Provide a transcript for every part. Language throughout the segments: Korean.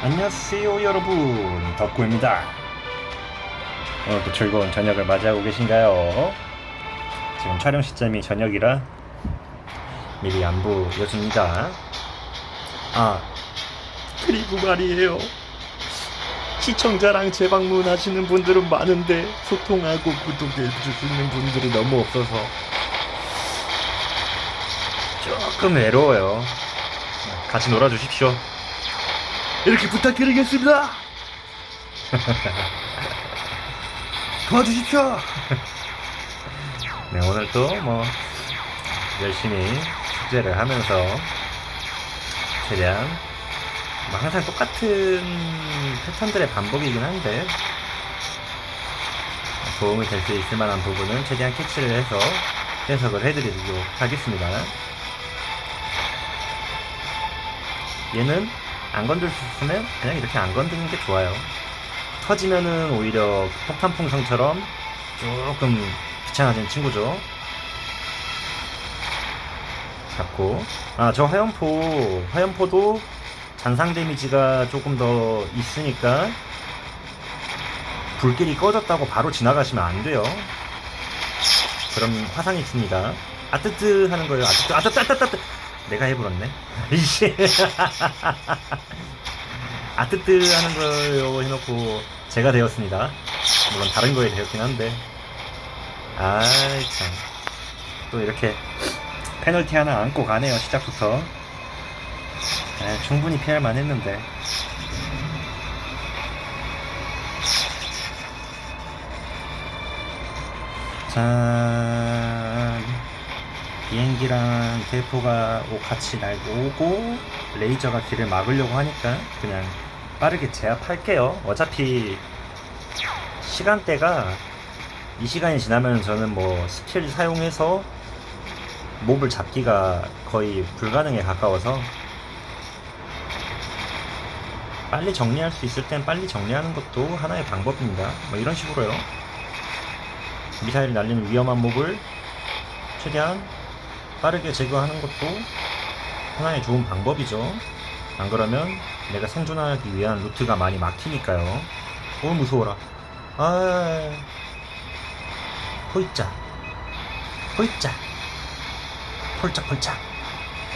안녕하세요 여러분. 덕구입니다. 오늘도 즐거운 저녁을 맞이하고 계신가요? 지금 촬영 시점이 저녁이라 미리 안보여줍니다. 아 그리고 말이에요. 시청자랑 재방문하시는 분들은 많은데 소통하고 구독해 주시는 분들이 너무 없어서 조금 외로워요. 같이 놀아주십시오 이렇게 부탁드리겠습니다. 도와주십시오. 네, 오늘 또뭐 열심히 숙제를 하면서 최대한 뭐 항상 똑같은 패턴들의 반복이긴 한데 도움이 될 수 있을 만한 부분은 최대한 캐치를 해서 해석을 해드리도록 하겠습니다. 얘는 안 건들 수 있으면 그냥 이렇게 안 건드는 게 좋아요. 터지면은 오히려 폭탄 풍성처럼 조금 귀찮아진 친구죠. 잡고 아 저 화염포 화염포도 잔상 데미지가 조금 더 있으니까 불길이 꺼졌다고 바로 지나가시면 안 돼요. 그럼 화상이 칩니다. 아뜨뜨 하는 거예요. 아뜨뜨 아뜨뜨 아뜨뜨 내가 해버렸네. 이씨. 아뜨뜨 하는 거요 해놓고 제가 되었습니다. 물론 다른 거에 되었긴 한데. 아이 참. 또 이렇게 페널티 하나 안고 가네요 시작부터. 에, 충분히 피할 만 했는데. 자 비행기랑 대포가 오- 같이 날고 오고 레이저가 길을 막으려고 하니까 그냥 빠르게 제압할게요. 어차피 시간대가 이 시간이 지나면 저는 뭐 스킬 사용해서 몹을 잡기가 거의 불가능에 가까워서 빨리 정리할 수 있을 땐 빨리 정리하는 것도 하나의 방법입니다. 뭐 이런 식으로요. 미사일이 날리는 위험한 몹을 최대한 빠르게 제거하는 것도 하나의 좋은 방법이죠. 안 그러면 내가 생존하기 위한 루트가 많이 막히니까요. 오 무서워라. 아, 호이자, 호이자, 폴짝폴짝.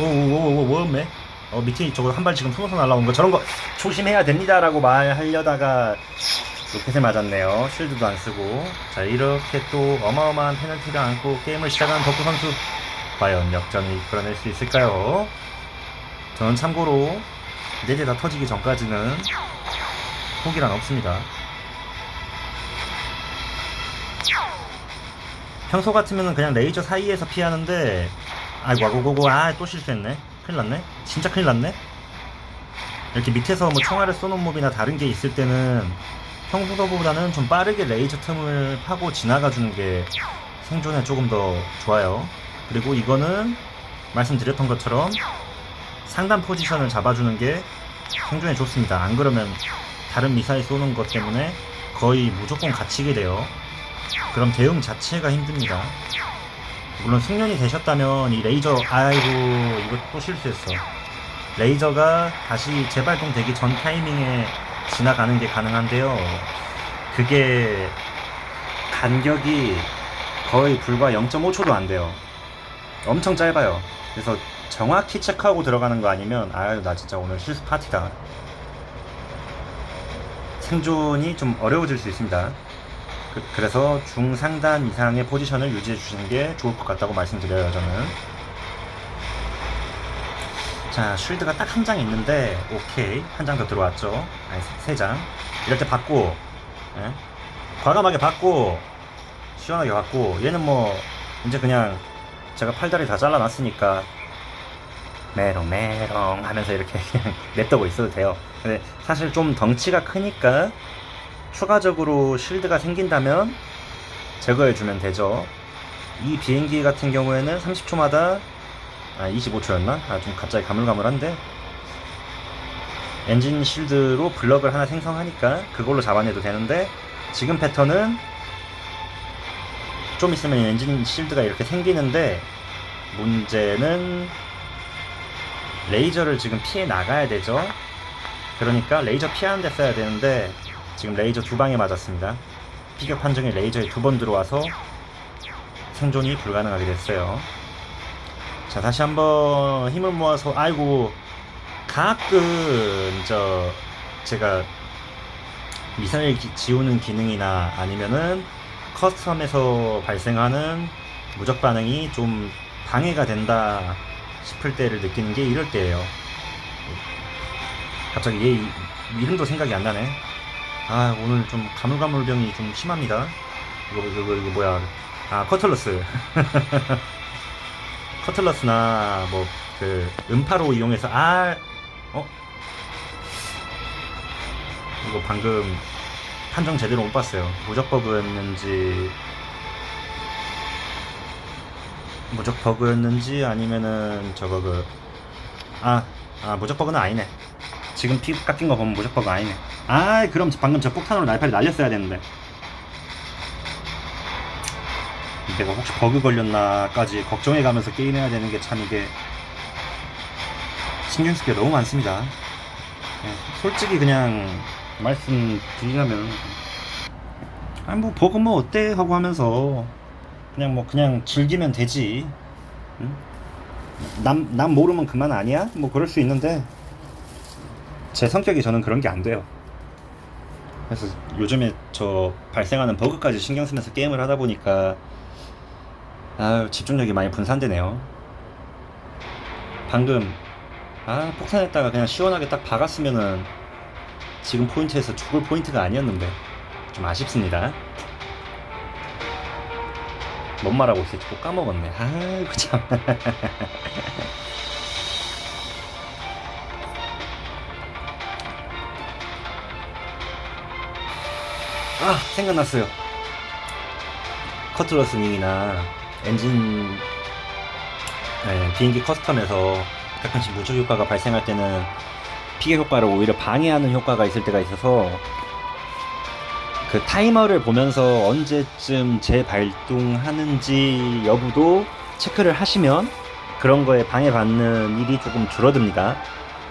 오오오오 뭐였네? 어 밑에 저거 한 발 지금 숨어서 날라온 거 저런 거 조심해야 됩니다라고 말하려다가 로켓에 맞았네요. 쉴드도 안 쓰고. 자, 이렇게 또 어마어마한 페널티를 안고 게임을 시작하는 덕후 선수. 과연 역전을 이끌어낼 수 있을까요? 저는 참고로 네개 다 터지기 전까지는 포기란 없습니다. 평소 같으면 그냥 레이저 사이에서 피하는데 아이고 아이고 아 또 실수했네 큰일 났네 진짜 큰일 났네 이렇게 밑에서 뭐 총알을 쏘는 몹이나 다른 게 있을 때는 평소보다는 좀 빠르게 레이저 틈을 파고 지나가 주는 게 생존에 조금 더 좋아요. 그리고 이거는 말씀드렸던 것처럼 상단 포지션을 잡아주는 게 생존에 좋습니다. 안 그러면 다른 미사일 쏘는 것 때문에 거의 무조건 갇히게 돼요. 그럼 대응 자체가 힘듭니다. 물론 숙련이 되셨다면 이 레이저 아이고 이거 또 실수했어. 레이저가 다시 재발동되기 전 타이밍에 지나가는 게 가능한데요. 그게 간격이 거의 불과 0.5초도 안 돼요. 엄청 짧아요. 그래서 정확히 체크하고 들어가는 거 아니면 아유 나 진짜 오늘 실수 파티다. 생존이 좀 어려워질 수 있습니다. 그, 래서 중상단 이상의 포지션을 유지해 주시는 게 좋을 것 같다고 말씀드려요 저는. 자, 쉴드가 딱 한 장 있는데, 오케이. 한 장 더 들어왔죠. 아니, 세- 세 장. 이럴 때 받고, 예? 과감하게 받고, 시원하게 받고, 얘는 뭐, 이제 그냥 제가 팔다리 다 잘라놨으니까, 메롱, 메롱 하면서 이렇게 그냥 냅두고 있어도 돼요. 근데 사실 좀 덩치가 크니까, 추가적으로 쉴드가 생긴다면, 제거해주면 되죠. 이 비행기 같은 경우에는 30초마다 아 25초였나? 아 좀 갑자기 가물가물한데 엔진 실드로 블럭을 하나 생성하니까 그걸로 잡아내도 되는데 지금 패턴은 좀 있으면 엔진 실드가 이렇게 생기는데 문제는 레이저를 지금 피해 나가야 되죠 그러니까 레이저 피하는 데 써야 되는데 지금 레이저 두 방에 맞았습니다. 피격 판정이 레이저에 두 번 들어와서 생존이 불가능하게 됐어요. 자 다시 한번 힘을 모아서 아이고 가끔 저 제가 미사일 기- 지우는 기능이나 아니면은 커스텀에서 발생하는 무적 반응이 좀 방해가 된다 싶을 때를 느끼는 게 이럴 때예요. 갑자기 얘 이- 이름도 생각이 안 나네. 아 오늘 좀 가물가물병이 좀 심합니다. 이거 이거 이거 뭐야? 아 커틀러스. 커틀러스나 뭐 그 음파로 이용해서 아 어? 이거 방금 판정 제대로 못 봤어요. 무적 버그였는지 무적 버그였는지 아니면은 저거 그 아, 아 무적 버그는 아니네. 지금 피 깎인 거 보면 무적 버그 아니네. 아, 그럼 방금 저 폭탄으로 날파리 날렸어야 되는데. 내가 혹시 버그 걸렸나까지 걱정해가면서 게임해야 되는 게 참 이게 신경 쓸 게 너무 많습니다. 네, 솔직히 그냥 말씀드리자면 아니 뭐 버그 뭐 어때 하고 하면서 그냥 뭐 그냥 즐기면 되지. 응? 남, 남 모르면 그만 아니야? 뭐 그럴 수 있는데 제 성격이 저는 그런 게 안 돼요. 그래서 요즘에 저 발생하는 버그까지 신경 쓰면서 게임을 하다 보니까 아 집중력이 많이 분산되네요. 방금 아 폭탄했다가 그냥 시원하게 딱 박았으면은 지금 포인트에서 죽을 포인트가 아니었는데 좀 아쉽습니다. 뭔 말하고 있을지 또 까먹었네. 아이고 참. 아 생각났어요. 커틀러스 윙이나 엔진 네, 비행기 커스텀에서 가끔씩 무적 효과가 발생할 때는 피해 효과를 오히려 방해하는 효과가 있을 때가 있어서 그 타이머를 보면서 언제쯤 재발동하는지 여부도 체크를 하시면 그런 거에 방해받는 일이 조금 줄어듭니다.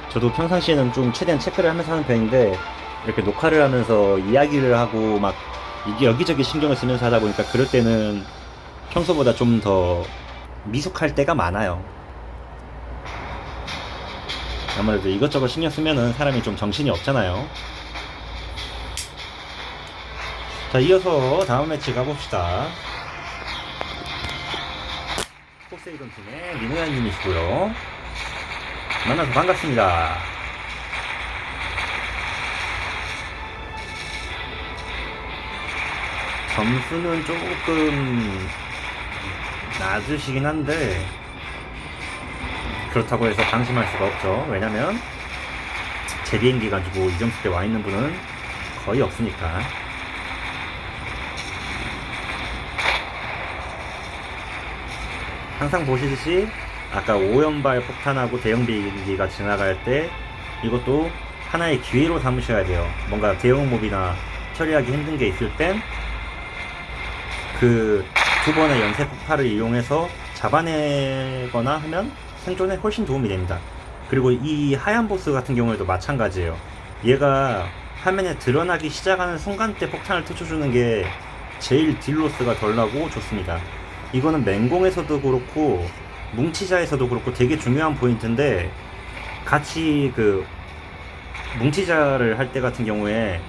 저도 평상시에는 좀 최대한 체크를 하면서 하는 편인데 이렇게 녹화를 하면서 이야기를 하고 막 이게 여기저기 신경을 쓰면서 하다 보니까 그럴 때는 평소보다 좀 더 미숙할 때가 많아요. 아무래도 이것저것 신경 쓰면은 사람이 좀 정신이 없잖아요. 자, 이어서 다음 매치 가봅시다. 포세이돈 팀의 민호야님이시고요. 만나서 반갑습니다. 점수는 조금 낮으시긴 한데 그렇다고 해서 방심할 수가 없죠. 왜냐면 제 비행기 가지고 이 점수 때 와 있는 분은 거의 없으니까. 항상 보시듯이 아까 오연발 폭탄하고 대형 비행기가 지나갈 때 이것도 하나의 기회로 삼으셔야 돼요. 뭔가 대형 몹이나 처리하기 힘든 게 있을 땐 그 두 번의 연쇄 폭발을 이용해서 잡아내거나 하면 생존에 훨씬 도움이 됩니다. 그리고 이 하얀 보스 같은 경우에도 마찬가지예요. 얘가 화면에 드러나기 시작하는 순간 때 폭탄을 터쳐주는 게 제일 딜로스가 덜 나고 좋습니다. 이거는 맹공에서도 그렇고 뭉치자에서도 그렇고 되게 중요한 포인트인데 같이 그 뭉치자를 할 때 같은 경우에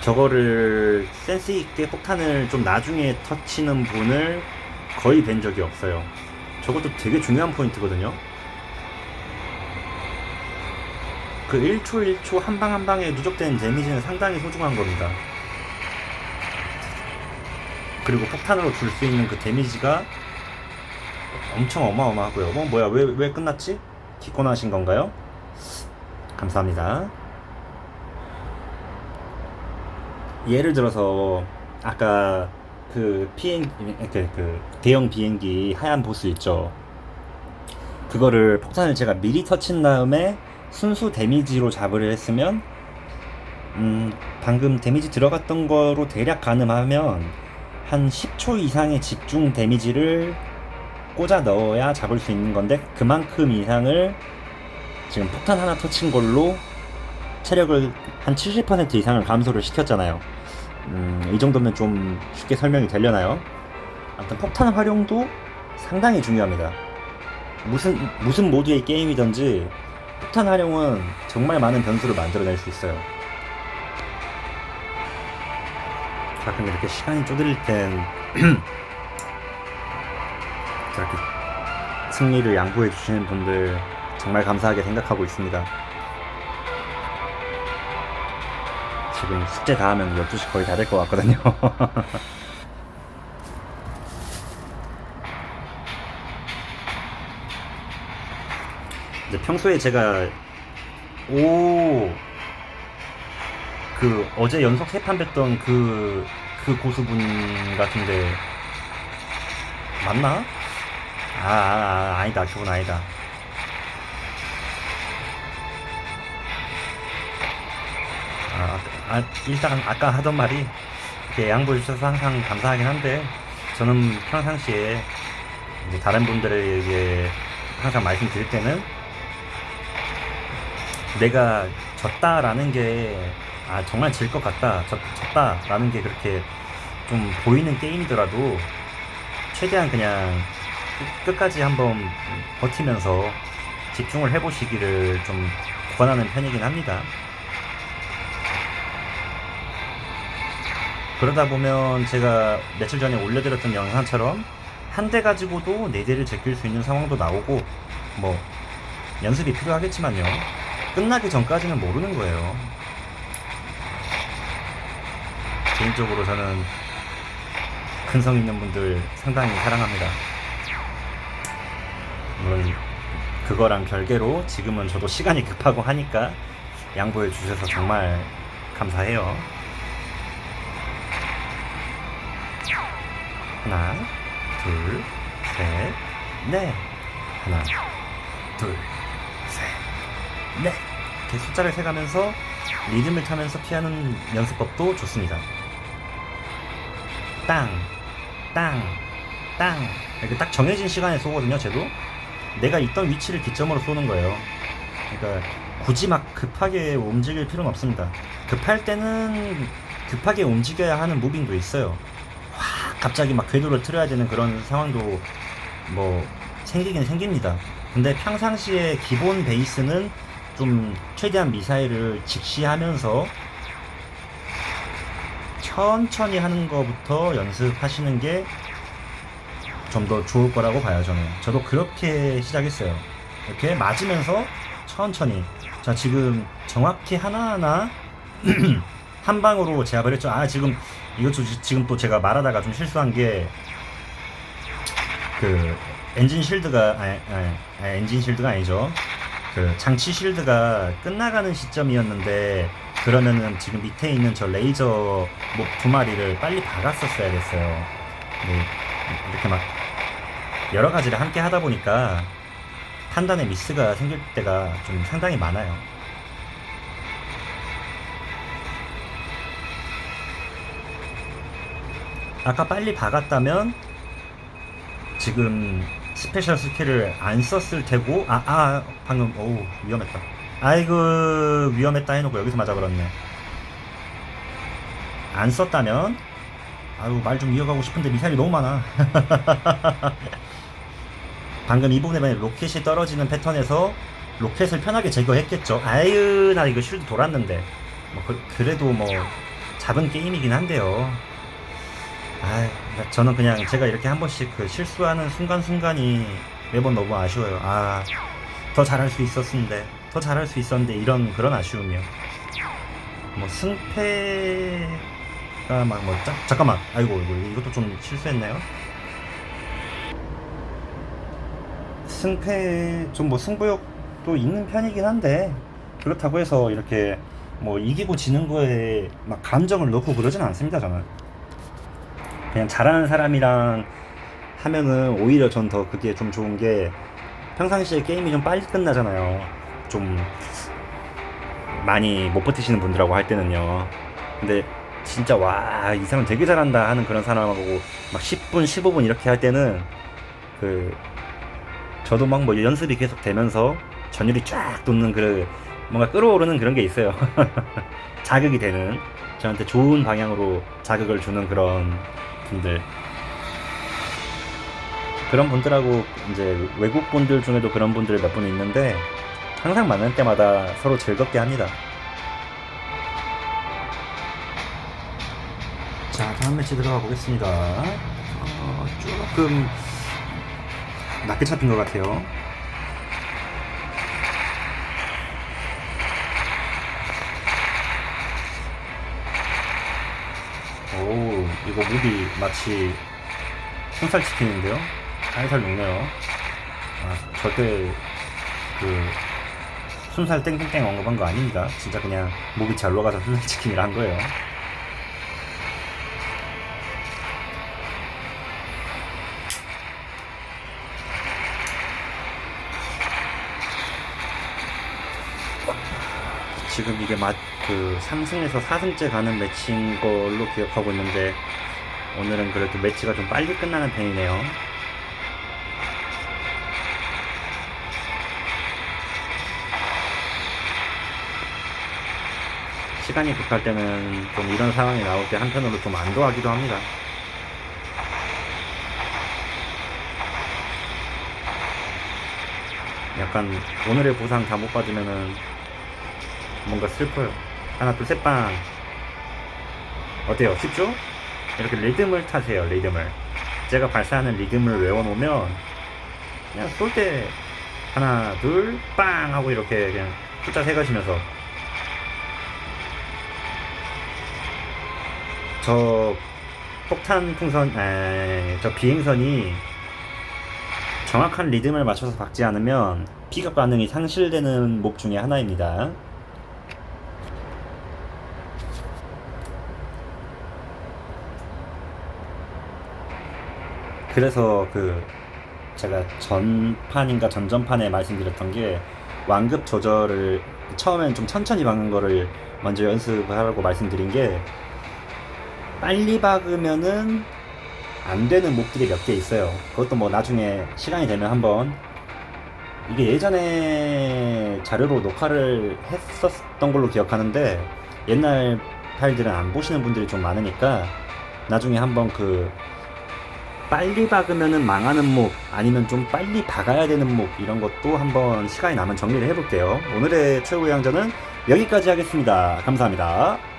저거를 센스 있게 폭탄을 좀 나중에 터치는 분을 거의 뵌 적이 없어요. 저것도 되게 중요한 포인트거든요. 그 1초 1초 한 방 한 방에 누적되는 데미지는 상당히 소중한 겁니다. 그리고 폭탄으로 줄 수 있는 그 데미지가 엄청 어마어마하고요. 어, 뭐야, 왜, 왜 끝났지? 기권 하신 건가요? 감사합니다. 예를 들어서, 아까 그 비행, 그, 그 대형 비행기 하얀 보스 있죠? 그거를 폭탄을 제가 미리 터친 다음에 순수 데미지로 잡으려 했으면, 음, 방금 데미지 들어갔던 거로 대략 가늠하면 한 10초 이상의 집중 데미지를 꽂아 넣어야 잡을 수 있는 건데 그만큼 이상을 지금 폭탄 하나 터친 걸로 체력을 한 70% 이상을 감소를 시켰잖아요. 음, 이 정도면 좀 쉽게 설명이 되려나요? 아무튼 폭탄 활용도 상당히 중요합니다. 무슨 무슨 모드의 게임이든지 폭탄 활용은 정말 많은 변수를 만들어낼 수 있어요. 가끔 이렇게 시간이 쪼들릴 땐 승리를 양보해 주시는 분들 정말 감사하게 생각하고 있습니다. 지금 숙제 다 하면 12시 거의 다 될 것 같거든요. 근데 평소에 제가 오 그 어제 연속 세 판 뵀던 그, 그 고수분 같은데 맞나? 아, 아, 아 아니다 그분 아니다 아, 아, 일단 아까 하던 말이 이렇게 양보해 주셔서 항상 감사하긴 한데 저는 평상시에 다른 분들에게 항상 말씀드릴 때는 내가 졌다라는 게 아, 정말 질 것 같다, 졌, 졌다라는 게 그렇게 좀 보이는 게임이더라도 최대한 그냥 끝- 끝까지 한번 버티면서 집중을 해보시기를 좀 권하는 편이긴 합니다. 그러다 보면 제가 며칠 전에 올려드렸던 영상처럼 한 대 가지고도 네 대를 제낄 수 있는 상황도 나오고 뭐 연습이 필요하겠지만요. 끝나기 전까지는 모르는 거예요. 개인적으로 저는 근성 있는 분들 상당히 사랑합니다. 물론 그거랑 별개로 지금은 저도 시간이 급하고 하니까 양보해 주셔서 정말 감사해요. 셋, 넷. 하나, 둘, 셋, 넷. 이렇게 숫자를 세가면서 리듬을 타면서 피하는 연습법도 좋습니다. 땅, 땅, 땅. 이렇게 딱 정해진 시간에 쏘거든요, 쟤도. 내가 있던 위치를 기점으로 쏘는 거예요. 그러니까 굳이 막 급하게 움직일 필요는 없습니다. 급할 때는 급하게 움직여야 하는 무빙도 있어요. 확 갑자기 막 궤도를 틀어야 되는 그런 상황도 뭐 생기긴 생깁니다. 근데 평상시에 기본 베이스는 좀 최대한 미사일을 직시하면서 천천히 하는 것부터 연습하시는 게 좀 더 좋을 거라고 봐요, 저는. 저도 그렇게 시작했어요. 이렇게 맞으면서 천천히. 자, 지금 정확히 하나하나 한 방으로 제압을 했죠. 아, 지금, 이것도 지- 지금 또 제가 말하다가 좀 실수한 게, 그, 엔진 실드가, 아니, 아니, 아니, 엔진 실드가 아니죠. 그, 장치 실드가 끝나가는 시점이었는데, 그러면은 지금 밑에 있는 저 레이저 뭐 두 마리를 빨리 박았었어야 됐어요. 네, 이렇게 막 여러 가지를 함께 하다 보니까 판단에 미스가 생길 때가 좀 상당히 많아요. 아까 빨리 박았다면 지금 스페셜 스킬을 안 썼을 테고 아, 아 방금 어우 위험했다. 아이고 위험했다 해놓고 여기서 맞아버렸네. 안 썼다면 아유 말 좀 이어가고 싶은데 미사일이 너무 많아. 방금 이 부분에 로켓이 떨어지는 패턴에서 로켓을 편하게 제거했겠죠. 아유 나 이거 쉴드 돌았는데. 뭐 그, 그래도 뭐 잡은 게임이긴 한데요. 아, 저는 그냥 제가 이렇게 한 번씩 그 실수하는 순간순간이 매번 너무 아쉬워요. 아, 더 잘할 수 있었는데, 더 잘할 수 있었는데 이런 그런 아쉬움이요. 뭐 승패가 막뭐 잠깐만, 아이고 이거 이것도 좀 실수했나요? 승패 좀 뭐 승부욕도 있는 편이긴 한데 그렇다고 해서 이렇게 뭐 이기고 지는 거에 막 감정을 넣고 그러진 않습니다 저는. 그냥 잘하는 사람이랑 하면은 오히려 전 더 그게 좀 좋은 게 평상시에 게임이 좀 빨리 끝나잖아요. 좀 많이 못 버티시는 분들하고 할 때는요. 근데 진짜 와, 이 사람 되게 잘한다 하는 그런 사람하고 막 10분, 15분 이렇게 할 때는 그 저도 막 뭐 연습이 계속 되면서 전율이 쫙 돋는 그 뭔가 끌어오르는 그런 게 있어요. 자극이 되는 저한테 좋은 방향으로 자극을 주는 그런 분들. 그런 분들하고 이제 외국 분들 중에도 그런 분들 몇 분 있는데 항상 만날 때마다 서로 즐겁게 합니다. 자, 다음 매치 들어가 보겠습니다. 어, 조금 낮게 잡힌 것 같아요. 오, 이거 무비 마치 순살 치킨인데요? 살살 녹네요. 아, 절대 그 순살 땡땡땡 언급한 거 아닙니다. 진짜 그냥 목이 잘 녹아서 순살 치킨이라 한 거예요. 지금 이게 맛, 그 3승에서 4승째 가는 매치인 걸로 기억하고 있는데 오늘은 그래도 매치가 좀 빨리 끝나는 편이네요. 시간이 급할 때는 좀 이런 상황이 나올 때 한편으로 좀 안도하기도 합니다. 약간 오늘의 보상 다 못 받으면은 뭔가 슬퍼요. 하나, 둘, 셋, 빵. 어때요? 쉽죠? 이렇게 리듬을 타세요, 리듬을. 제가 발사하는 리듬을 외워놓으면, 그냥 쏠 때, 하나, 둘, 빵! 하고 이렇게 그냥 숫자 세가시면서. 저 폭탄 풍선, 에, 저 비행선이 정확한 리듬을 맞춰서 박지 않으면 피격 반응이 상실되는 목 중에 하나입니다. 그래서 그 제가 전판인가 전전판에 말씀드렸던 게 완급 조절을 처음엔 좀 천천히 박는 거를 먼저 연습하라고 말씀드린 게 빨리 박으면은 안 되는 목들이 몇 개 있어요. 그것도 뭐 나중에 시간이 되면 한번 이게 예전에 자료로 녹화를 했었던 걸로 기억하는데 옛날 파일들은 안 보시는 분들이 좀 많으니까 나중에 한번 그 빨리 박으면은 망하는 목 아니면 좀 빨리 박아야 되는 목 이런 것도 한번 시간이 나면 정리를 해볼게요. 오늘의 최후의 양전은 여기까지 하겠습니다. 감사합니다.